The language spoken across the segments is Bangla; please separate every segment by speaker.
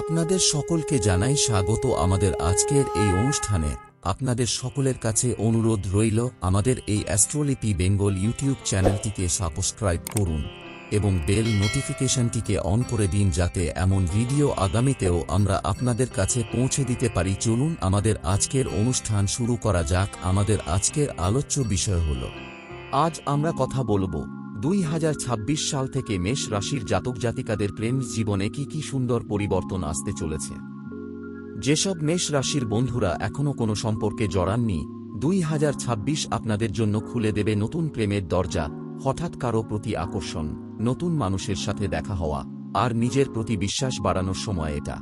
Speaker 1: আপনাদের সকলকে জানাই স্বাগত আমাদের আজকের এই অনুষ্ঠানে। আপনাদের সকলের কাছে অনুরোধ রইল, আমাদের এই অ্যাস্ট্রোলিপি বেঙ্গল ইউটিউব চ্যানেলটিকে সাবস্ক্রাইব করুন এবং বেল নোটিফিকেশনটিকে অন করে দিন যাতে এমন ভিডিও আগামীতেও আমরা আপনাদের কাছে পৌঁছে দিতে পারি। চলুন আমাদের আজকের অনুষ্ঠান শুরু করা যাক। আমাদের আজকের আলোচ্য বিষয় হল, আজ আমরা কথা বলব দুই হাজার ছাব্বিশ সাল থেকে মেষ রাশির জাতক জাতিকাদের প্রেম জীবনে কি কি সুন্দর পরিবর্তন আসতে চলেছে? যেসব মেষ রাশির বন্ধুরা এখনও কোনো সম্পর্কে জড়াননি, দুই হাজার ছাব্বিশ আপনাদের জন্য খুলে দেবে নতুন প্রেমের দরজা, হঠাৎ কারও প্রতি আকর্ষণ, নতুন মানুষের সাথে দেখা হওয়া, আর নিজের প্রতি বিশ্বাস বাড়ানোর সময় এটা।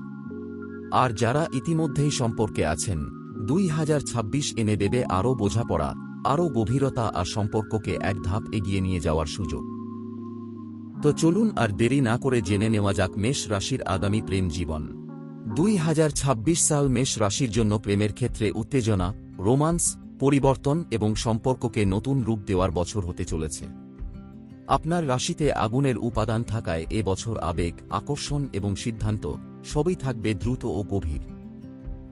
Speaker 1: আর যারা ইতিমধ্যেই সম্পর্কে আছেন, দুই হাজার ছাব্বিশ এনে দেবে আরও বোঝাপড়া আরও গভীরতা আর সম্পর্ককে এক ধাপ এগিয়ে নিয়ে যাওয়ার সুযোগ। তো চলুন আর দেরি না করে জেনে নেওয়া যাক মেষ রাশির আগামী প্রেম জীবন। দুই হাজার ছাব্বিশ সাল মেষ রাশির জন্য প্রেমের ক্ষেত্রে উত্তেজনা, রোমান্স, পরিবর্তন এবং সম্পর্ককে নতুন রূপ দেওয়ার বছর হতে চলেছে। আপনার রাশিতে আগুনের উপাদান থাকায় এ বছর আবেগ, আকর্ষণ এবং সিদ্ধান্ত সবই থাকবে দ্রুত ও গভীর।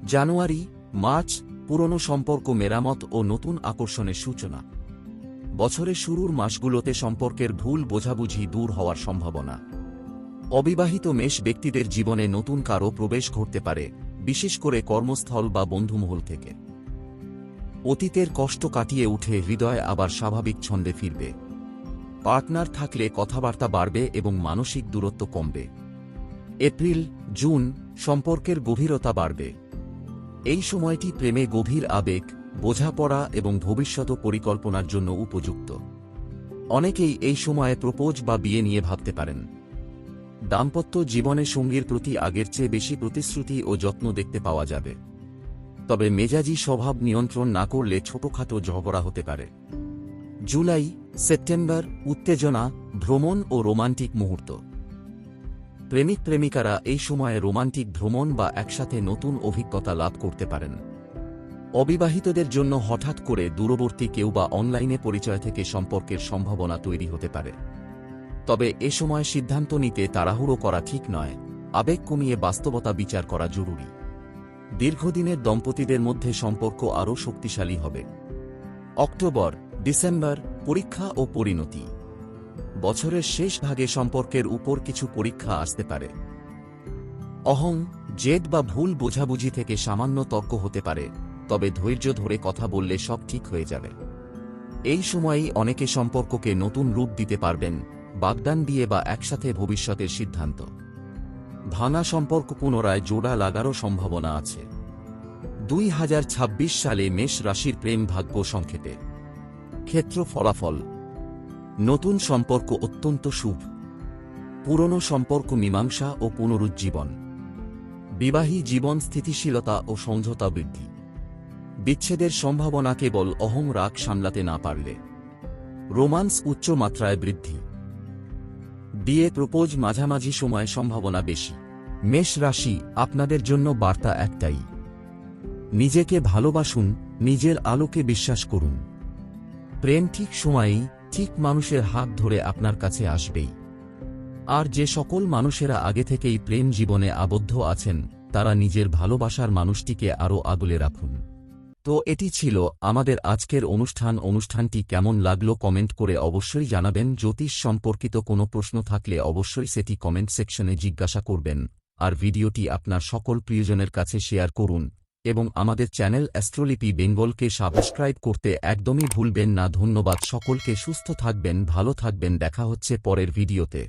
Speaker 1: জানুয়ারি, মার্চ পুরনো সম্পর্ক মেরামত ও নতুন আকর্ষণের সূচনা। বছরের শুরুর মাসগুলোতে সম্পর্কের ভুল বোঝাবুঝি দূর হওয়ার সম্ভাবনা। অবিবাহিত মেষ ব্যক্তিদের জীবনে নতুন কারও প্রবেশ ঘটতে পারে, বিশেষ করে কর্মস্থল বা বন্ধুমহল থেকে। অতীতের কষ্ট কাটিয়ে উঠে হৃদয় আবার স্বাভাবিক ছন্দে ফিরবে। পার্টনার থাকলে কথাবার্তা বাড়বে এবং মানসিক দূরত্ব কমবে। এপ্রিল, জুন, সম্পর্কের গভীরতা বাড়বে। এই সময়টি প্রেমে গভীর আবেগ, বোঝাপড়া এবং ভবিষ্যৎ পরিকল্পনার জন্য উপযুক্ত। অনেকেই এই সময়ে প্রপোজ বা বিয়ে নিয়ে ভাবতে পারেন। দাম্পত্য জীবনে সঙ্গীর প্রতি আগের চেয়ে বেশি প্রতিশ্রুতি ও যত্ন দেখতে পাওয়া যাবে। তবে মেজাজি স্বভাব নিয়ন্ত্রণ না করলে ছোটখাটো ঝগড়া হতে পারে। জুলাই, সেপ্টেম্বর, উত্তেজনা, ভ্রমণ ও রোমান্টিক মুহূর্ত। প্রেমিক প্রেমিকারা এই সময়ে রোমান্টিক ভ্রমণ বা একসাথে নতুন অভিজ্ঞতা লাভ করতে পারেন। অবিবাহিতদের জন্য হঠাৎ করে দূরবর্তী কেউ বা অনলাইনে পরিচয় থেকে সম্পর্কের সম্ভাবনা তৈরি হতে পারে। তবে এ সময় সিদ্ধান্ত নিতে তাড়াহুড়ো করা ঠিক নয়। আবেগ কমিয়ে বাস্তবতা বিচার করা জরুরি। দীর্ঘদিনের দম্পতিদের মধ্যে সম্পর্ক আরও শক্তিশালী হবে। অক্টোবর, ডিসেম্বর, পরীক্ষা ও পরিণতি। বছরের শেষ ভাগে সম্পর্কের উপর কিছু পরীক্ষা আসতে পারে। অহং, জেদ বা ভুল বোঝাবুঝি থেকে সামান্য তর্ক হতে পারে, তবে ধৈর্য ধরে কথা বললে সব ঠিক হয়ে যাবে। এই সময়েই অনেকে সম্পর্ককে নতুন রূপ দিতে পারবেন, বাগদান দিয়ে বা একসাথে ভবিষ্যতের সিদ্ধান্ত। ভাঙা সম্পর্ক পুনরায় জোড়া লাগারও সম্ভাবনা আছে। দুই হাজার ছাব্বিশ সালে মেষ রাশির প্রেম ভাগ্য সংক্ষেপে। ক্ষেত্র ফলাফল নতুন সম্পর্ক অত্যন্ত শুভ। পুরনো সম্পর্ক মীমাংসা ও পুনরুজ্জীবন। বিবাহী জীবন স্থিতিশীলতা ও সমঝোতা বৃদ্ধি। বিচ্ছেদের সম্ভাবনা কেবল অহং রাগ সামলাতে না পারলে। রোমান্স উচ্চ মাত্রায় বৃদ্ধি। বিয়ে প্রপোজ মাঝামাঝি সময়ে সম্ভাবনা বেশি। মেষ রাশি আপনাদের জন্য বার্তা একটাই। নিজেকে ভালোবাসুন, নিজের আলোকে বিশ্বাস করুন। প্রেম ঠিক সময়েই ঠিক মানুষের হাত ধরে আপনার কাছে আসবেই। আর যে সকল মানুষেরা আগে থেকেই প্রেম জীবনে আবদ্ধ আছেন, তারা নিজের ভালোবাসার মানুষটিকে আরও আগলে রাখুন। তো এটি ছিল আমাদের আজকের অনুষ্ঠান। অনুষ্ঠানটি কেমন লাগল কমেন্ট করে অবশ্যই জানাবেন। জ্যোতিষ সম্পর্কিত কোনো প্রশ্ন থাকলে অবশ্যই সেটি কমেন্ট সেকশনে জিজ্ঞাসা করবেন। আর ভিডিওটি আপনার সকল প্রিয়জনের কাছে শেয়ার করুন। এবং আমাদের চ্যানেল অ্যাস্ট্রোলিপি বেঙ্গলকে সাবস্ক্রাইব করতে একদমই ভুলবেন না। ধন্যবাদ। সকলকে সুস্থ থাকবেন, ভালো থাকবেন। দেখা হচ্ছে পরের ভিডিওতে।